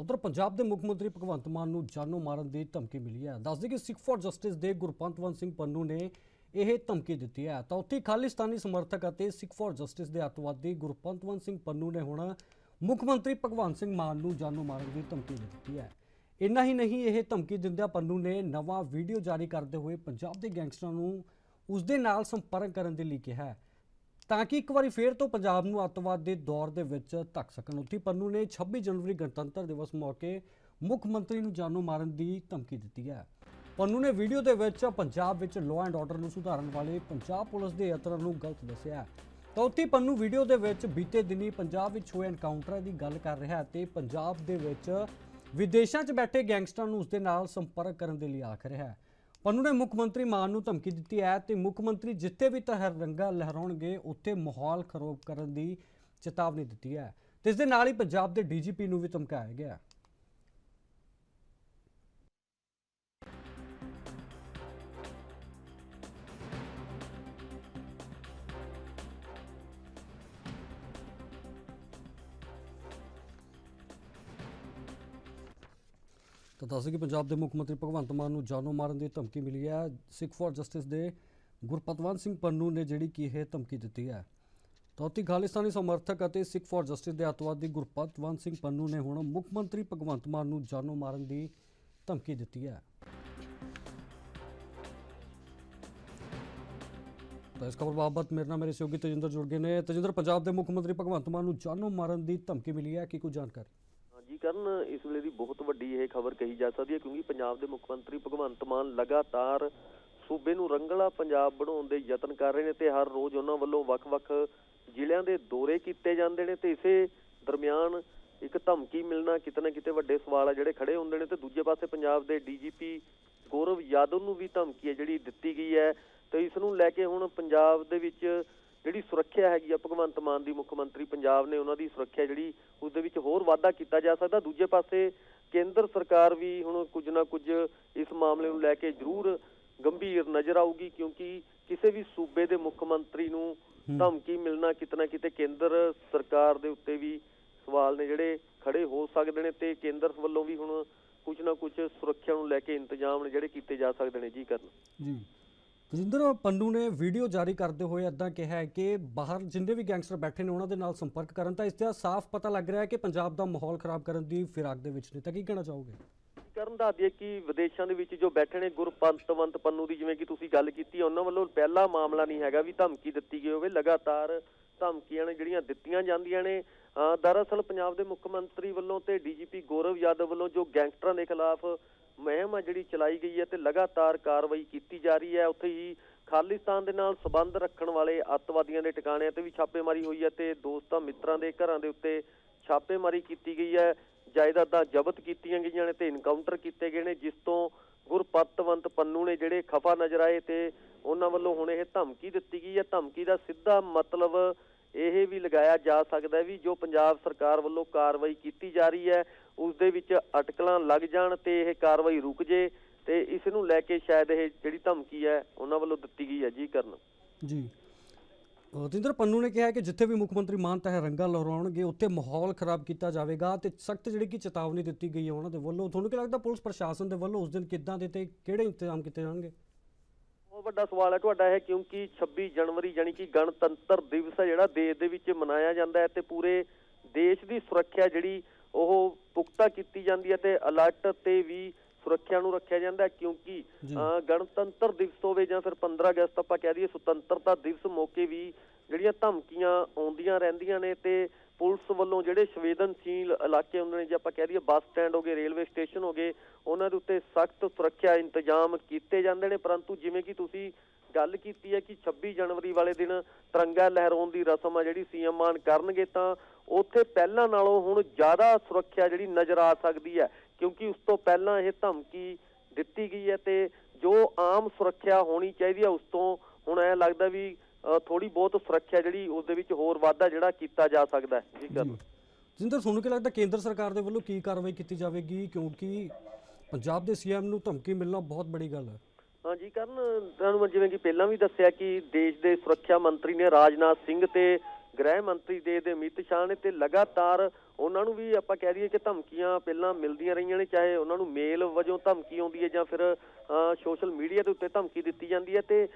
ਉਧਰ ਪੰਜਾਬ ਦੇ ਮੁੱਖ ਮੰਤਰੀ ਭਗਵੰਤ ਮਾਨ ਨੂੰ ਜਾਨੋਂ ਮਾਰਨ ਦੀ ਧਮਕੀ ਮਿਲੀ ਹੈ। ਦੱਸਦੇ ਕਿ ਸਿੱਖ ਫॉर ਜਸਟਿਸ ਦੇ ਗੁਰਪੰਤਵੰਤ ਸਿੰਘ ਪੰਨੂ ਨੇ ਇਹ ਧਮਕੀ ਦਿੱਤੀ ਹੈ। ਤਾਂ ਉੱਥੇ ਖਾਲਿਸਤਾਨੀ ਸਮਰਥਕ ਅਤੇ ਸਿੱਖ ਫॉर ਜਸਟਿਸ ਦੇ ਅੱਤਵਾਦੀ ਗੁਰਪੰਤਵੰਤ ਸਿੰਘ ਪੰਨੂ ਨੇ ਹੁਣ ਮੁੱਖ ਮੰਤਰੀ ਭਗਵੰਤ ਸਿੰਘ ਮਾਨ ਨੂੰ ਜਾਨੋਂ ਮਾਰਨ ਦੀ ਧਮਕੀ ਦੇ ਦਿੱਤੀ ਹੈ। ਇੰਨਾ ਹੀ ਨਹੀਂ, ਇਹ ਧਮਕੀ ਦਿੰਦਿਆਂ ਪੰਨੂ ਨੇ ਨਵਾਂ ਵੀਡੀਓ ਜਾਰੀ ਕਰਦੇ ਹੋਏ ਪੰਜਾਬ ਦੇ ਗੈਂਗਸਟਰਾਂ ਨੂੰ ਉਸ ਦੇ ਨਾਲ ਸੰਪਰਕ ਕਰਨ ਦੇ ਲਈ ਕਿਹਾ ਹੈ। ਤਾਂ ਕਿ ਇੱਕ ਵਾਰੀ ਫੇਰ ਤੋਂ ਪੰਜਾਬ ਨੂੰ ਅੱਤਵਾਦ ਦੇ ਦੌਰ ਦੇ ਵਿੱਚ ਧੱਕ ਸਕਣ। ਉੱਥੇ ਪੰਨੂ ਨੇ 26 ਜਨਵਰੀ ਗਣਤੰਤਰ ਦਿਵਸ ਮੌਕੇ ਮੁੱਖ ਮੰਤਰੀ ਨੂੰ ਜਾਨੋਂ ਮਾਰਨ ਦੀ ਧਮਕੀ ਦਿੱਤੀ ਹੈ। ਪੰਨੂ ਨੇ ਵੀਡੀਓ ਦੇ ਵਿੱਚ ਪੰਜਾਬ ਵਿੱਚ ਲਾਅ ਐਂਡ ਆਰਡਰ ਨੂੰ ਸੁਧਾਰਨ ਵਾਲੇ ਪੰਜਾਬ ਪੁਲਿਸ ਦੇ ਯਤਨਾਂ ਨੂੰ ਗਲਤ ਦੱਸਿਆ ਤਾਂ ਉੱਥੇ ਪੰਨੂ ਵੀਡੀਓ ਦੇ ਵਿੱਚ ਬੀਤੇ ਦਿਨੀ ਪੰਜਾਬ ਵਿੱਚ ਹੋਏ ਐਨਕਾਊਂਟਰਾਂ ਦੀ ਗੱਲ ਕਰ ਰਿਹਾ ਹੈ ਤੇ ਪੰਜਾਬ ਦੇ ਵਿੱਚ ਵਿਦੇਸ਼ਾਂ 'ਚ ਬੈਠੇ ਗੈਂਗਸਟਰਾਂ ਨੂੰ ਉਸ ਦੇ ਨਾਲ ਸੰਪਰਕ ਕਰਨ ਦੇ ਲਈ ਆਖ ਰਿਹਾ ਹੈ। ਪੰਨੂ ਨੇ ਮੁੱਖ ਮੰਤਰੀ ਮਾਨ ਨੂੰ ਧਮਕੀ ਦਿੱਤੀ ਹੈ ਤੇ ਮੁੱਖ ਮੰਤਰੀ ਜਿੱਥੇ ਵੀ ਤਿਰੰਗਾ ਲਹਿਰਾਉਣਗੇ, ਉੱਥੇ ਮਾਹੌਲ ਖਰਾਬ ਕਰਨ ਦੀ ਚੇਤਾਵਨੀ ਦਿੱਤੀ ਹੈ। ਤੇ ਇਸ ਦੇ ਨਾਲ ਹੀ ਪੰਜਾਬ ਦੇ ਡੀਜੀਪੀ ਨੂੰ ਵੀ ਧਮਕਾਇਆ ਗਿਆ। ਹੈ ਤਾਂ ਦੱਸਦੇ ਕਿ ਪੰਜਾਬ ਦੇ ਮੁੱਖ ਮੰਤਰੀ ਭਗਵੰਤ ਮਾਨ ਨੂੰ ਜਾਨੋਂ ਮਾਰਨ ਦੀ ਧਮਕੀ ਮਿਲੀ ਹੈ। ਸਿੱਖ ਫॉर ਜਸਟਿਸ ਦੇ ਗੁਰਪਤਵੰਤ ਸਿੰਘ ਪੰਨੂ ਨੇ ਜਿਹੜੀ ਕਿ ਇਹ ਧਮਕੀ ਦਿੱਤੀ ਹੈ। ਤਾਂ ਉੱਥੇ ਖਾਲਿਸਤਾਨੀ ਸਮਰਥਕ ਅਤੇ ਸਿੱਖ ਫॉर ਜਸਟਿਸ ਦੇ ਅੱਤਵਾਦੀ ਗੁਰਪਤਵੰਤ ਸਿੰਘ ਪੰਨੂ ਨੇ ਹੁਣ ਮੁੱਖ ਮੰਤਰੀ ਭਗਵੰਤ ਮਾਨ ਨੂੰ ਜਾਨੋਂ ਮਾਰਨ ਦੀ ਧਮਕੀ ਦਿੱਤੀ ਹੈ। ਤਾਂ ਇਸ ਖਬਰ ਬਾਬਤ ਮੇਰੇ ਨਾਲ ਮੇਰੇ ਸਹਿਯੋਗੀ ਤੇਜਿੰਦਰ ਜੁੜ ਗਏ ਨੇ। ਤਜਿੰਦਰ, ਪੰਜਾਬ ਦੇ ਮੁੱਖ ਮੰਤਰੀ ਭਗਵੰਤ ਮਾਨ ਨੂੰ ਜਾਨੋਂ ਮਾਰਨ ਦੀ ਧਮਕੀ ਮਿਲੀ ਹੈ। ਕੀ ਕੋਈ ਜਾਣਕਾਰੀ? ਕਰਨ ਇਸ ਵੇਲੇ ਦੀ ਬਹੁਤ ਵੱਡੀ ਇਹ ਖਬਰ ਕਹੀ ਜਾ ਸਕਦੀ ਹੈ ਕਿਉਂਕਿ ਪੰਜਾਬ ਦੇ ਮੁੱਖ ਮੰਤਰੀ ਭਗਵੰਤ ਮਾਨ ਲਗਾਤਾਰ ਸੂਬੇ ਨੂੰ ਰੰਗਲਾ ਪੰਜਾਬ ਬਣਾਉਣ ਦੇ ਯਤਨ ਕਰ ਰਹੇ ਨੇ ਤੇ ਹਰ ਰੋਜ਼ ਉਹਨਾਂ ਵੱਲੋਂ ਵੱਖ-ਵੱਖ ਜ਼ਿਲ੍ਹਿਆਂ ਦੇ ਦੌਰੇ ਕੀਤੇ ਜਾਂਦੇ ਨੇ ਤੇ ਇਸੇ ਦਰਮਿਆਨ ਇੱਕ ਧਮਕੀ ਮਿਲਣਾ ਕਿਤੇ ਨਾ ਕਿਤੇ ਵੱਡੇ ਸਵਾਲ ਆ ਜਿਹੜੇ ਖੜੇ ਹੁੰਦੇ ਨੇ ਤੇ ਦੂਜੇ ਪਾਸੇ ਪੰਜਾਬ ਦੇ ਡੀਜੀਪੀ ਗੌਰਵ ਯਾਦਵ ਨੂੰ ਵੀ ਧਮਕੀ ਹੈ ਜਿਹੜੀ ਦਿੱਤੀ ਗਈ ਹੈ ਤੇ ਇਸ ਨੂੰ ਲੈ ਕੇ ਹੁਣ ਪੰਜਾਬ ਦੇ ਵਿੱਚ ਜਿਹੜੀ ਸੁਰੱਖਿਆ ਹੈਗੀ ਆ ਭਗਵੰਤ ਮਾਨ ਦੀ ਮੁੱਖ ਮੰਤਰੀ ਪੰਜਾਬ ਨੇ ਉਹਨਾਂ ਦੀ ਸੁਰੱਖਿਆ ਜਿਹੜੀ ਉਸ ਦੇ ਵਿੱਚ ਹੋਰ ਵਾਧਾ ਕੀਤਾ ਜਾ ਸਕਦਾ। ਦੂਜੇ ਪਾਸੇ ਕੇਂਦਰ ਸਰਕਾਰ ਵੀ ਹੁਣ ਕੁਝ ਨਾ ਕੁਝ ਇਸ ਮਾਮਲੇ ਨੂੰ ਲੈ ਕੇ ਜ਼ਰੂਰ ਗੰਭੀਰ ਨਜ਼ਰ ਆਊਗੀ ਕਿਉਂਕਿ ਕਿਸੇ ਵੀ ਸੂਬੇ ਦੇ ਮੁੱਖ ਮੰਤਰੀ ਨੂੰ। ਧਮਕੀ ਮਿਲਣਾ ਕਿਤਨਾ ਕਿਤੇ ਕੇਂਦਰ ਸਰਕਾਰ ਦੇ ਉੱਤੇ ਵੀ ਸਵਾਲ ਨੇ ਜਿਹੜੇ ਖੜੇ ਹੋ ਸਕਦੇ ਨੇ ਤੇ ਕੇਂਦਰ ਵੱਲੋਂ ਵੀ ਹੁਣ ਕੁਝ ਨਾ ਕੁਝ ਸੁਰੱਖਿਆ ਨੂੰ ਲੈ ਕੇ ਇੰਤਜ਼ਾਮ ਨੇ ਜਿਹੜੇ ਕੀਤੇ ਜਾ ਸਕਦੇ ਨੇ। ਜੀ ਕਰਨ। ਜੀ। ਤਜਿੰਦਰ ਪੰਨੂ ਨੇ ਵੀਡੀਓ ਜਾਰੀ ਕਰਦੇ ਹੋਏ ਇਦਾਂ ਕਿਹਾ ਹੈ ਕਿ ਬਾਹਰ ਜਿੰਨੇ ਵੀ ਗੈਂਗਸਟਰ ਬੈਠੇ ਨੇ ਉਹਨਾਂ ਦੇ ਨਾਲ ਸੰਪਰਕ ਕਰਨ, ਤਾਂ ਇਸ ਦਾ ਸਾਫ਼ ਪਤਾ ਲੱਗ ਰਿਹਾ ਹੈ ਕਿ ਪੰਜਾਬ ਦਾ ਮਾਹੌਲ ਖਰਾਬ ਕਰਨ ਦੀ ਫਿਰਾਕ ਦੇ ਵਿੱਚ ਨੇ। ਤਾਂ ਕੀ ਕਹਿਣਾ ਚਾਹੋਗੇ? ਕਰਨ ਦੱਸ ਦਈਏ ਕਿ ਵਿਦੇਸ਼ਾਂ ਦੇ ਵਿੱਚ ਜੋ ਬੈਠੇ ਨੇ ਗੁਰਪੰਤਵੰਤ ਪੰਨੂ ਦੀ, ਜਿਵੇਂ ਕਿ ਤੁਸੀਂ ਗੱਲ ਕੀਤੀ, ਉਹਨਾਂ ਵੱਲੋਂ ਪਹਿਲਾ ਮਾਮਲਾ ਨਹੀਂ ਹੈਗਾ ਵੀ ਧਮਕੀ ਦਿੱਤੀ ਗਈ ਹੋਵੇ। ਲਗਾਤਾਰ ਧਮਕੀਆਂ ਨੇ ਜਿਹੜੀਆਂ ਦਿੱਤੀਆਂ ਜਾਂਦੀਆਂ ਨੇ ਦਰਅਸਲ ਪੰਜਾਬ ਦੇ ਮੁੱਖ ਮੰਤਰੀ ਵੱਲੋਂ ਤੇ ਡੀਜੀਪੀ ਗੌਰਵ ਯਾਦਵ ਵੱਲੋਂ ਜੋ ਗੈਂਗਸਟਰਾਂ ਦੇ ਖਿਲਾਫ ਮੁਹਿੰਮ ਆ ਜਿਹੜੀ ਚਲਾਈ ਗਈ ਹੈ ਤੇ ਲਗਾਤਾਰ ਕਾਰਵਾਈ ਕੀਤੀ ਜਾ ਰਹੀ ਹੈ। ਉੱਥੇ ਹੀ ਖਾਲਿਸਤਾਨ ਦੇ ਨਾਲ ਸਬੰਧ ਰੱਖਣ ਵਾਲੇ ਅੱਤਵਾਦੀਆਂ ਦੇ ਟਿਕਾਣਿਆਂ ਤੇ ਵੀ ਛਾਪੇਮਾਰੀ ਹੋਈ ਹੈ ਤੇ ਦੋਸਤਾਂ, ਮਿੱਤਰਾਂ ਦੇ ਘਰਾਂ ਦੇ ਉੱਤੇ ਛਾਪੇਮਾਰੀ ਕੀਤੀ ਗਈ ਹੈ। ਜਾਇਦਾਦਾਂ ਜ਼ਬਤ ਕੀਤੀਆਂ ਗਈਆਂ ਨੇ ਤੇ ਇਨਕਾਊਂਟਰ ਕੀਤੇ ਗਏ ਨੇ, ਜਿਸ ਤੋਂ ਗੁਰਪਤਵੰਤ ਪੰਨੂ ਨੇ ਜਿਹੜੇ ਖਫਾ ਨਜ਼ਰ ਆਏ ਤੇ ਉਹਨਾਂ ਵੱਲੋਂ ਹੁਣ ਇਹ ਧਮਕੀ ਦਿੱਤੀ ਗਈ ਹੈ। ਧਮਕੀ ਦਾ ਸਿੱਧਾ ਮਤਲਬ ਇਹ ਵੀ ਲਗਾਇਆ ਜਾ ਸਕਦਾ ਵੀ ਜੋ ਪੰਜਾਬ ਸਰਕਾਰ ਵੱਲੋਂ ਕਾਰਵਾਈ ਕੀਤੀ ਜਾ ਰਹੀ ਹੈ ਉਸ ਦੇ ਵਿੱਚ ਅਟਕਲਾਂ ਲੱਗ ਜਾਣ ਤੇ ਇਹ ਕਾਰਵਾਈ ਰੁਕ ਜੇ ਤੇ ਇਸ ਨੂੰ ਲੈ ਕੇ ਸ਼ਾਇਦ ਇਹ ਜਿਹੜੀ ਧਮਕੀ ਹੈ ਉਹਨਾਂ ਵੱਲੋਂ ਦਿੱਤੀ ਗਈ ਹੈ। ਜੀ ਕਰਨ। ਜੀ। ਅ, ਪੰਨੂ ਨੇ ਕਿਹਾ ਕਿ ਜਿੱਥੇ ਵੀ ਮੁੱਖ ਮੰਤਰੀ ਮਾਨ ਤਿਰੰਗਾ ਲਹਿਰਾਉਣਗੇ ਉੱਥੇ ਮਾਹੌਲ ਖਰਾਬ ਕੀਤਾ ਜਾਵੇਗਾ ਤੇ ਸਖਤ ਜਿਹੜੀ ਕਿ ਚੇਤਾਵਨੀ ਦਿੱਤੀ ਗਈ ਹੈ ਉਹਨਾਂ ਦੇ ਵੱਲੋਂ। ਤੁਹਾਨੂੰ ਕੀ ਲੱਗਦਾ ਪੁਲਿਸ ਪ੍ਰਸ਼ਾਸਨ ਦੇ ਵੱਲੋਂ ਉਸ ਦਿਨ ਕਿੱਦਾਂ ਦੇ ਤੇ ਕਿਹੜੇ ਇੰਤਜ਼ਾਮ ਕੀਤੇ ਜਾਣਗੇ? ਬਹੁਤ ਵੱਡਾ ਸਵਾਲ ਹੈ ਤੁਹਾਡਾ ਇਹ ਕਿਉਂਕਿ 26 ਜਨਵਰੀ ਯਾਨੀ ਕਿ ਗਣਤੰਤਰ ਦਿਵਸ ਹੈ ਜਿਹੜਾ ਦੇਸ਼ ਦੇ ਵਿੱਚ ਮਨਾਇਆ ਜਾਂਦਾ ਹੈ ਤੇ ਪੂਰੇ ਦੇਸ਼ ਦੀ ਸੁਰੱਖਿਆ ਜਿਹੜੀ ਉਹ ਪੁਖਤਾ ਕੀਤੀ ਜਾਂਦੀ ਹੈ ਤੇ ਅਲਰਟ ਤੇ ਵੀ ਸੁਰੱਖਿਆ ਨੂੰ ਰੱਖਿਆ ਜਾਂਦਾ ਹੈ ਕਿਉਂਕਿ ਗਣਤੰਤਰ ਦਿਵਸ ਹੋਵੇ ਜਾਂ ਫਿਰ 15 ਅਗਸਤ ਆਪਾਂ ਕਹਿ ਦਈਏ ਸੁਤੰਤਰਤਾ ਦਿਵਸ ਮੌਕੇ ਵੀ ਜਿਹੜੀਆਂ ਧਮਕੀਆਂ ਆਉਂਦੀਆਂ ਰਹਿੰਦੀਆਂ ਨੇ ਤੇ ਪੁਲਿਸ ਵੱਲੋਂ ਜਿਹੜੇ ਸੰਵੇਦਨਸ਼ੀਲ ਇਲਾਕੇ ਹੁੰਦੇ ਨੇ, ਜੇ ਆਪਾਂ ਕਹਿ ਦਈਏ ਬੱਸ ਸਟੈਂਡ ਹੋ ਗਏ, ਰੇਲਵੇ ਸਟੇਸ਼ਨ ਹੋ ਗਏ, ਉਹਨਾਂ ਦੇ ਉੱਤੇ ਸਖਤ ਸੁਰੱਖਿਆ ਇੰਤਜ਼ਾਮ ਕੀਤੇ ਜਾਂਦੇ ਨੇ। ਪਰੰਤੂ ਜਿਵੇਂ ਕਿ ਤੁਸੀਂ ਗੱਲ ਕੀਤੀ ਹੈ ਕਿ 26 ਜਨਵਰੀ ਵਾਲੇ ਦਿਨ ਤਿਰੰਗਾ ਲਹਿਰਾਉਣ ਦੀ ਰਸਮ ਆ ਜਿਹੜੀ ਸੀਐਮ ਮਾਨ ਕਰਨਗੇ, ਤਾਂ ਉੱਥੇ ਪਹਿਲਾਂ ਨਾਲੋਂ ਹੁਣ ਜ਼ਿਆਦਾ ਸੁਰੱਖਿਆ ਜਿਹੜੀ ਨਜ਼ਰ ਆ ਸਕਦੀ ਹੈ, ਕਿਉਂਕਿ ਉਸ ਤੋਂ ਪਹਿਲਾਂ ਇਹ ਧਮਕੀ ਦਿੱਤੀ ਗਈ ਹੈ ਤੇ ਜੋ ਆਮ ਸੁਰੱਖਿਆ ਹੋਣੀ ਚਾਹੀਦੀ ਹੈ, ਉਸ ਤੋਂ ਹੁਣ ਐ ਲੱਗਦਾ ਵੀ ਥੋੜੀ ਬਹੁਤ ਸੁਰੱਖਿਆ ਜਿਹੜੀ ਉਸ ਦੇ ਵਿੱਚ ਹੋਰ ਵਾਧਾ ਜਿਹੜਾ ਕੀਤਾ ਜਾ ਸਕਦਾ ਹੈ। ਜੀ। ਕਰਨ ਜਿੰਦਰ ਤੁਹਾਨੂੰ ਕੀ ਲੱਗਦਾ ਕੇਂਦਰ ਸਰਕਾਰ ਦੇ ਵੱਲੋਂ ਕੀ ਕਾਰਵਾਈ ਕੀਤੀ ਜਾਵੇਗੀ? ਕਿਉਂਕਿ ਪੰਜਾਬ ਦੇ ਸੀਐਮ ਨੂੰ ਧਮਕੀ ਮਿਲਣਾ ਬਹੁਤ ਬੜੀ ਗੱਲ ਹੈ। ਹਾਂਜੀ ਕਰਨ ਤੁਹਾਨੂੰ ਜਿਵੇਂ ਕਿ ਪਹਿਲਾਂ ਵੀ ਦੱਸਿਆ ਕਿ ਦੇਸ਼ ਦੇ ਸੁਰੱਖਿਆ ਮੰਤਰੀ ਨੇ ਰਾਜਨਾਥ ਸਿੰਘ ਤੇ ਗ੍ਰਹਿ ਮੰਤਰੀ ਦੇ ਦੇ ਅਮਿਤ ਸ਼ਾਹ ਨੇ ਤੇ ਲਗਾਤਾਰ ਉਹਨਾਂ ਨੂੰ ਵੀ ਆਪਾਂ ਕਹਿ ਦਈਏ ਕਿ ਧਮਕੀਆਂ ਪਹਿਲਾਂ ਮਿਲਦੀਆਂ ਰਹੀਆਂ ਨੇ ਚਾਹੇ ਉਹਨਾਂ ਨੂੰ ਮੇਲ ਵਜੋਂ ਧਮਕੀ ਆਉਂਦੀ ਹੈ ਜਾਂ ਫਿਰ ਸੋਸ਼ਲ ਮੀਡੀਆ ਦੇ ਉੱਤੇ ਧਮਕੀ ਦਿੱਤੀ ਜਾਂਦੀ ਹੈ ਤੇ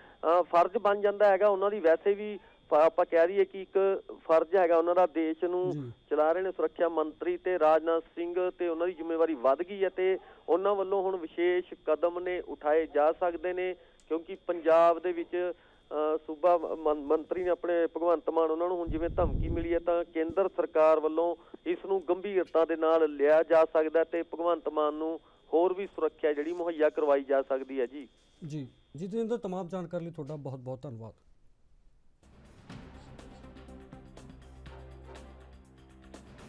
ਫਰਜ਼ ਬਣ ਜਾਂਦਾ ਹੈਗਾ ਉਹਨਾਂ ਦੀ ਵੈਸੇ ਵੀ ਆਪਾਂ ਕਹਿ ਦਈਏ ਕਿ ਇੱਕ ਫਰਜ਼ ਹੈਗਾ ਉਹਨਾਂ ਦਾ ਦੇਸ਼ ਨੂੰ। ਚਲਾ ਰਹੇ ਨੇ ਸੁਰੱਖਿਆ ਮੰਤਰੀ ਤੇ ਰਾਜਨਾਥ ਸਿੰਘ ਤੇ ਉਹਨਾਂ ਦੀ ਜ਼ਿੰਮੇਵਾਰੀ ਵੱਧ ਗਈ ਹੈ ਤੇ ਉਹਨਾਂ ਵੱਲੋਂ ਹੁਣ ਵਿਸ਼ੇਸ਼ ਕਦਮ ਨੇ ਉਠਾਏ ਜਾ ਸਕਦੇ ਨੇ ਕਿਉਂਕਿ ਪੰਜਾਬ ਦੇ ਵਿੱਚ ਸੂਬਾ ਮੰਤਰੀ ਨੇ ਆਪਣੇ ਭਗਵੰਤ ਮਾਨ ਉਹਨਾਂ ਨੂੰ ਹੁਣ ਜਿਵੇਂ ਧਮਕੀ ਮਿਲੀ ਹੈ ਤਾਂ ਕੇਂਦਰ ਸਰਕਾਰ ਵੱਲੋਂ ਇਸ ਨੂੰ ਗੰਭੀਰਤਾ ਦੇ ਨਾਲ ਲਿਆ ਜਾ ਸਕਦਾ ਤੇ ਭਗਵੰਤ ਮਾਨ ਨੂੰ ਹੋਰ ਵੀ ਸੁਰੱਖਿਆ ਜਿਹੜੀ ਮੁਹੱਈਆ ਕਰਵਾਈ ਜਾ ਸਕਦੀ ਹੈ ਜੀ। ਜੀ ਜੀ ਜਤਿੰਦਰ ਤਮਾਮ ਜਾਣਕਾਰੀ ਲਈ ਤੁਹਾਡਾ ਬਹੁਤ ਬਹੁਤ ਧੰਨਵਾਦ।